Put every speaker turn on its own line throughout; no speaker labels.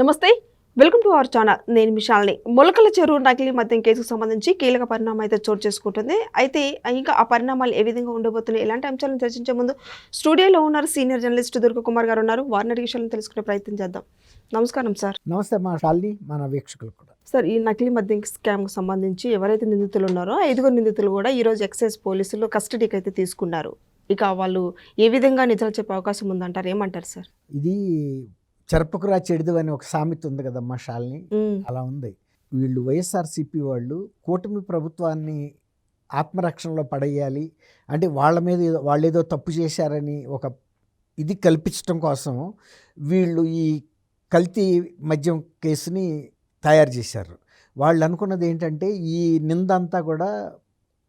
నమస్తే welcome to our channel. నేను మిషాల్ని మొలకల చెరువు నకిలీ మద్యం కేసుకు సంబంధించి కీలక పరిణామం అయితే చోటు చేసుకుంటుంది. అయితే ఇంకా ఆ పరిణామాలు ఏ విధంగా ఉండబోతున్నాయి? ఇలాంటి అంశాలను చర్చించే ముందు స్టూడియోలో ఉన్నారు సీనియర్ జర్నలిస్ట్ దుర్గ కుమార్ గారు ఉన్నారు. వారిని అడిగే విషయాలను తెలుసుకునే ప్రయత్నం చేద్దాం. నమస్కారం సార్.
నమస్తే మా షాలిని మన వీక్షకులు కూడా.
సార్ ఈ నకిలీ మద్యం స్కామ్కు సంబంధించి ఎవరైతే నిందితులు ఉన్నారో ఐదుగురు నిందితులు కూడా ఈరోజు ఎక్సైజ్ పోలీసులు కస్టడీకి అయితే తీసుకున్నారు. ఇక వాళ్ళు ఏ విధంగా నిజాలు చెప్పే అవకాశం ఉందంటారు? ఏమంటారు సార్?
ఇది చెరపకురా చెడిదు అని ఒక సామెత ఉంది కదమ్మా షాలిని. అలా ఉంది. వీళ్ళు వైఎస్ఆర్సీపీ వాళ్ళు కూటమి ప్రభుత్వాన్ని ఆత్మరక్షణలో పడేయాలి. అంటే వాళ్ళ మీద ఏదో- వాళ్ళు ఏదో తప్పు చేశారని ఒక ఇది కల్పించడం కోసం వీళ్ళు ఈ కల్తీ మద్యం కేసుని తయారు చేశారు. వాళ్ళు అనుకున్నది ఏంటంటే ఈ నిందంతా కూడా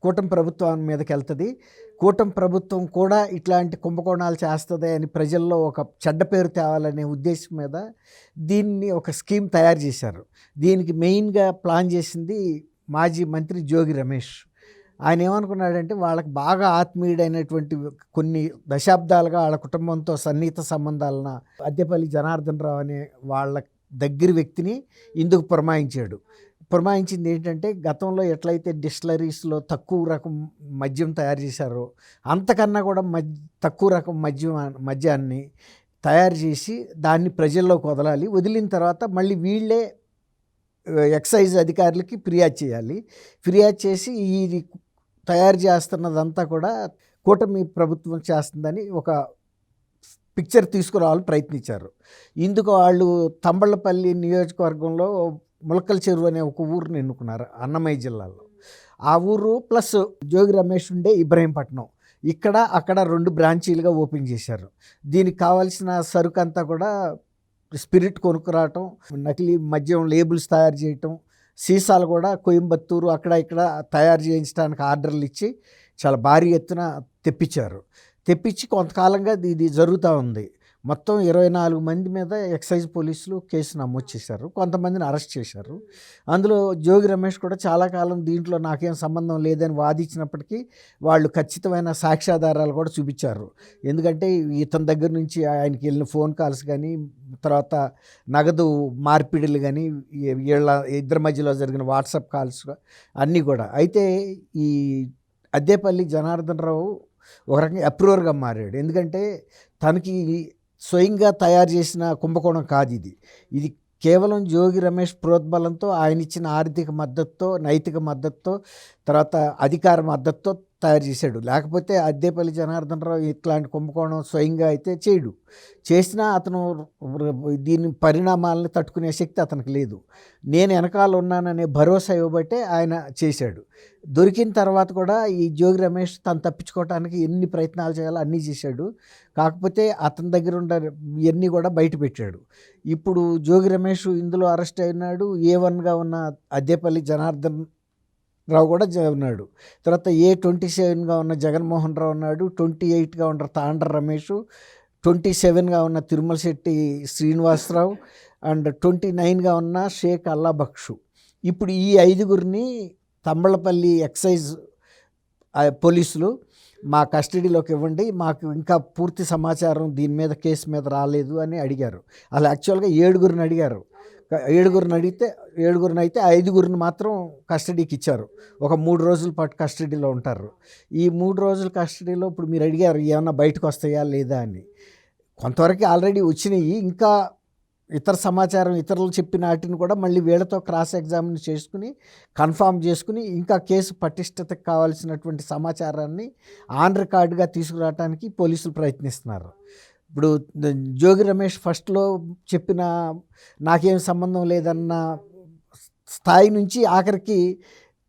కూటమి ప్రభుత్వం మీదకి వెళ్తుంది కూటమి ప్రభుత్వం కూడా ఇట్లాంటి కుంభకోణాలు చేస్తుంది అని ప్రజల్లో ఒక చెడ్డ పేరు తేవాలనే ఉద్దేశం మీద దీన్ని ఒక స్కీమ్ తయారు చేశారు. దీనికి మెయిన్గా ప్లాన్ చేసింది మాజీ మంత్రి జోగి రమేష్. ఆయన ఏమనుకున్నాడంటే వాళ్ళకి బాగా ఆత్మీయుడైనటువంటి కొన్ని దశాబ్దాలుగా వాళ్ళ కుటుంబంతో సన్నిహిత సంబంధాలన అద్దెపల్లి జనార్దన్ రావు అనే వాళ్ళ దగ్గర వ్యక్తిని ఇందుకు పురమాయించాడు. పురమాయించింది ఏంటంటే గతంలో ఎట్లయితే డిస్టిలరీస్లో తక్కువ రకం మద్యం తయారు చేశారో అంతకన్నా కూడా మద్ తక్కువ రకం మద్యం మద్యాన్ని తయారు చేసి దాన్ని ప్రజల్లోకి వదలాలి. వదిలిన తర్వాత మళ్ళీ వీళ్ళే ఎక్సైజ్ అధికారులకి ఫిర్యాదు చేయాలి. ఫిర్యాదు చేసి ఈ తయారు చేస్తున్నదంతా కూడా కూటమి ప్రభుత్వం చేస్తుందని ఒక పిక్చర్ తీసుకురావాలని ప్రయత్నించారు. ఇందుకు వాళ్ళు తంబళ్ళపల్లి నియోజకవర్గంలో ములకల చెరువు అనే ఒక ఊరుని ఎన్నుకున్నారు అన్నమయ్య జిల్లాలో. ఆ ఊరు ప్లస్ జోగి రమేష్ ఉండే ఇబ్రహీంపట్నం. ఇక్కడ అక్కడ రెండు బ్రాంచీలుగా ఓపెన్ చేశారు. దీనికి కావాల్సిన సరుకు అంతా కూడా స్పిరిట్ కొనుక్కురావటం నకిలీ మద్యం లేబుల్స్ తయారు చేయటం సీసాలు కూడా కోయంబత్తూరు అక్కడ ఇక్కడ తయారు చేయించడానికి ఆర్డర్లు ఇచ్చి చాలా భారీ ఎత్తున తెప్పించారు. తెప్పించి కొంతకాలంగా ఇది జరుగుతూ ఉంది. మొత్తం ఇరవై నాలుగు మంది మీద ఎక్సైజ్ పోలీసులు కేసు నమోదు చేశారు. కొంతమందిని అరెస్ట్ చేశారు. అందులో జోగి రమేష్ కూడా చాలా కాలం దీంట్లో నాకేం సంబంధం లేదని వాదించినప్పటికీ వాళ్ళు ఖచ్చితమైన సాక్ష్యాధారాలు కూడా చూపించారు. ఎందుకంటే ఇతని దగ్గర నుంచి ఆయనకి వెళ్ళిన ఫోన్ కాల్స్ కానీ తర్వాత నగదు మార్పిడిలు కానీ వీళ్ళ ఇద్దరి మధ్యలో జరిగిన వాట్సాప్ కాల్స్ అన్నీ కూడా. అయితే ఈ అద్దేపల్లి జనార్దన్ రావు ఒక రకంగా అప్రూవర్గా మారాడు. ఎందుకంటే తనకి స్వయంగా తయారు చేసిన కుంభకోణం కాదు ఇది. ఇది కేవలం జోగి రమేష్ ప్రోద్బలంతో ఆయన ఇచ్చిన ఆర్థిక మద్దతుతో నైతిక మద్దతుతో తర్వాత అధికార మద్దతుతో తయారు చేశాడు. లేకపోతే అద్దేపల్లి జనార్దన్ రావు ఇట్లాంటి కుంభకోణం స్వయంగా అయితే చేయడు. చేసినా అతను దీని పరిణామాలను తట్టుకునే శక్తి అతనికి లేదు. నేను వెనకాల ఉన్నాననే భరోసా ఇవ్వబట్టే ఆయన చేశాడు. దొరికిన తర్వాత కూడా ఈ జోగి రమేష్ తను తప్పించుకోవడానికి ఎన్ని ప్రయత్నాలు చేయాలో అన్నీ చేశాడు. కాకపోతే అతని దగ్గర ఉన్న ఇవన్నీ కూడా బయట పెట్టాడు. ఇప్పుడు జోగి రమేష్ ఇందులో అరెస్ట్ అయినాడు. ఏ వన్గా ఉన్న అద్దేపల్లి జనార్దన్ రావు కూడా ఉన్నాడు. తర్వాత ఏ ట్వంటీ సెవెన్గా ఉన్న జగన్మోహన్ రావు ఉన్నాడు ట్వంటీ ఎయిట్గా ఉన్న తాండ్ర రమేష్ ట్వంటీ సెవెన్గా ఉన్న తిరుమల శెట్టి శ్రీనివాసరావు అండ్ ట్వంటీ నైన్గా ఉన్న షేక్ అల్లా బక్షు. ఇప్పుడు ఈ ఐదుగురిని తంబళపల్లి ఎక్సైజ్ పోలీసులు మా కస్టడీలోకి ఇవ్వండి మాకు ఇంకా పూర్తి సమాచారం దీని మీద కేసు మీద రాలేదు అని అడిగారు. అలా యాక్చువల్గా ఏడుగురిని అడిగారు. ఏడుగురిని అడిగితే ఏడుగురిని అయితే ఐదుగురిని మాత్రం కస్టడీకి ఇచ్చారు. ఒక మూడు రోజుల పాటు కస్టడీలో ఉంటారు. ఈ మూడు రోజుల కస్టడీలో ఇప్పుడు మీరు అడిగారు ఏమన్నా బయటకు వస్తాయా లేదా? అని. కొంతవరకు ఆల్రెడీ వచ్చినాయి. ఇంకా ఇతర సమాచారం ఇతరులు చెప్పిన వాటిని కూడా మళ్ళీ వీళ్ళతో క్రాస్ ఎగ్జామిన్ చేసుకుని కన్ఫామ్ చేసుకుని ఇంకా కేసు పటిష్టతకు కావాల్సినటువంటి సమాచారాన్ని ఆన్ రికార్డుగా తీసుకురావడానికి పోలీసులు ప్రయత్నిస్తున్నారు. ఇప్పుడు జోగి రమేష్ ఫస్ట్లో చెప్పిన నాకేం సంబంధం లేదన్న స్థాయి నుంచి ఆఖరికి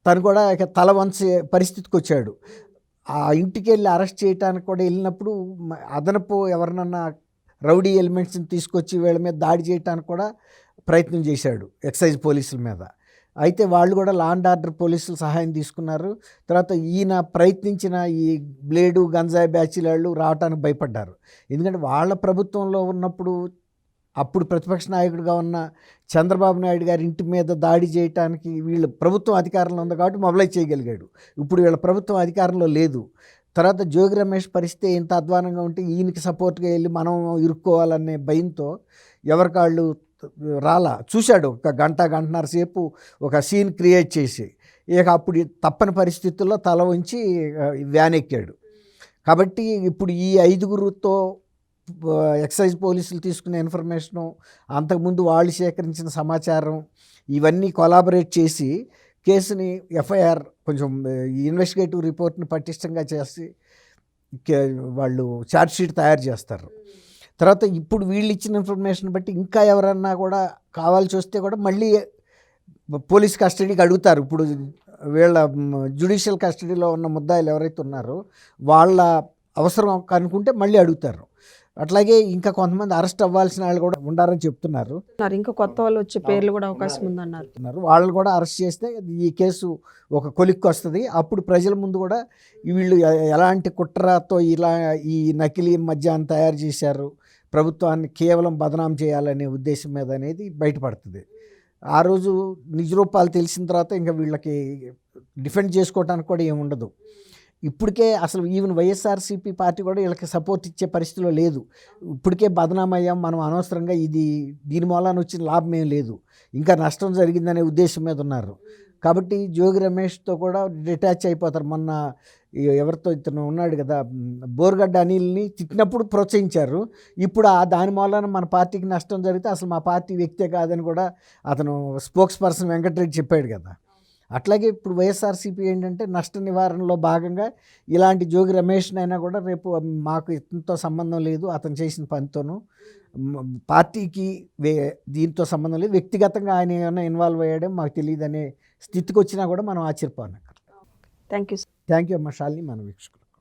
తను కూడా ఇక తల వంచే పరిస్థితికి వచ్చాడు. ఆ ఇంటికి వెళ్ళి అరెస్ట్ చేయడానికి కూడా వెళ్ళినప్పుడు అదనపు ఎవరినన్నా రౌడీ ఎలిమెంట్స్ని తీసుకొచ్చి వీళ్ళ మీద దాడి చేయడానికి కూడా ప్రయత్నం చేశాడు ఎక్సైజ్ పోలీసుల మీద. అయితే వాళ్ళు కూడా లా అండ్ ఆర్డర్ పోలీసులు సహాయం తీసుకున్నారు. తర్వాత ఈయన ప్రయత్నించిన ఈ బ్లేడు గంజాయి బ్యాచీల వాళ్ళు రావడానికి భయపడ్డారు. ఎందుకంటే వాళ్ళ ప్రభుత్వంలో ఉన్నప్పుడు అప్పుడు ప్రతిపక్ష నాయకుడిగా ఉన్న చంద్రబాబు నాయుడు గారి ఇంటి మీద దాడి చేయటానికి వీళ్ళు ప్రభుత్వం అధికారంలో ఉంది కాబట్టి మొబలైజ్ చేయగలిగాడు. ఇప్పుడు వీళ్ళ ప్రభుత్వం అధికారంలో లేదు. తర్వాత జోగి రమేష్ పరిస్థితి ఇంత అధ్వానంగా ఉంటే ఈయనకి సపోర్ట్గా వెళ్ళి మనం ఇరుక్కోవాలనే భయంతో ఎవరికాళ్ళు రాలా. చూశాడు ఒక గంట గంటన్నర సేపు ఒక సీన్ క్రియేట్ చేసి. ఇక అప్పుడు తప్పని పరిస్థితుల్లో తల ఉంచి వ్యాన్ ఎక్కాడు. కాబట్టి ఇప్పుడు ఈ ఐదుగురుతో ఎక్సైజ్ పోలీసులు తీసుకునే ఇన్ఫర్మేషను అంతకుముందు వాళ్ళు సేకరించిన సమాచారం ఇవన్నీ కొలాబరేట్ చేసి కేసుని ఎఫ్ఐఆర్ కొంచెం ఈ ఇన్వెస్టిగేటివ్ రిపోర్ట్ని పటిష్టంగా చేసి వాళ్ళు ఛార్జ్ షీట్ తయారు చేస్తారు. తర్వాత ఇప్పుడు వీళ్ళు ఇచ్చిన ఇన్ఫర్మేషన్ బట్టి ఇంకా ఎవరన్నా కూడా కావాల్సి వస్తే కూడా మళ్ళీ పోలీస్ కస్టడీకి అడుగుతారు. ఇప్పుడు వీళ్ళ జ్యుడిషియల్ కస్టడీలో ఉన్న ముద్దాయిలు ఎవరైతే ఉన్నారో వాళ్ళ అవసరం కనుక్కుంటే మళ్ళీ అడుగుతారు. అట్లాగే ఇంకా కొంతమంది అరెస్ట్ అవ్వాల్సిన వాళ్ళు కూడా ఉండారని చెప్తున్నారు.
ఇంకా కొత్త వాళ్ళు వచ్చే పేర్లు కూడా అవకాశం ఉందన్నారు.
వాళ్ళని కూడా అరెస్ట్ చేస్తే ఈ కేసు ఒక కొలిక్కి వస్తుంది. అప్పుడు ప్రజల ముందు కూడా వీళ్ళు ఎలాంటి కుట్రతో ఇలా ఈ నకిలీ మద్యాన్ని తయారు చేశారు? ప్రభుత్వాన్ని కేవలం బదనాం చేయాలనే ఉద్దేశం మీద అనేది బయటపడుతుంది. ఆ రోజు నిజ రూపాలు తెలిసిన తర్వాత ఇంకా వీళ్ళకి డిఫెండ్ చేసుకోవడానికి కూడా ఏముండదు ఇప్పటికే అసలు ఈవెన్ వైఎస్ఆర్సీపీ పార్టీ కూడా వీళ్ళకి సపోర్ట్ ఇచ్చే పరిస్థితిలో లేదు. ఇప్పటికే బదనామయ్యాం మనం అనవసరంగా ఇది దీని మూలాన వచ్చిన లాభం ఏం లేదు. ఇంకా నష్టం జరిగిందనే ఉద్దేశం మీద ఉన్నారు. కాబట్టి జోగి రమేష్తో కూడా డిటాచ్ అయిపోతారు. మొన్న ఎవరితో ఇతను ఉన్నాడు కదా బోర్గడ్డ అనిల్ని తిట్టినప్పుడు ప్రోత్సహించారు. ఇప్పుడు ఆ దాని మూలన మన పార్టీకి నష్టం జరిగితే అసలు మా పార్టీ వ్యక్తే కాదని కూడా అతను స్పోక్స్ పర్సన్ వెంకటరెడ్డి చెప్పాడు కదా. అట్లాగే ఇప్పుడు వైఎస్ఆర్సీపీ ఏంటంటే నష్ట నివారణలో భాగంగా ఇలాంటి జోగి రమేష్ అయినా కూడా రేపు మాకు ఇతనితో సంబంధం లేదు అతను చేసిన పనితోనూ పార్టీకి వే దీంతో సంబంధం లేదు. వ్యక్తిగతంగా ఆయన ఏమైనా ఇన్వాల్వ్ అయ్యాడో మాకు తెలియదు అనే స్థితికి వచ్చినా కూడా మనం ఆశ్చర్యపోనక్కర్
థ్యాంక్ యూ
థ్యాంక్ యూ అమ్మ షాలిని మన వీక్షకులు.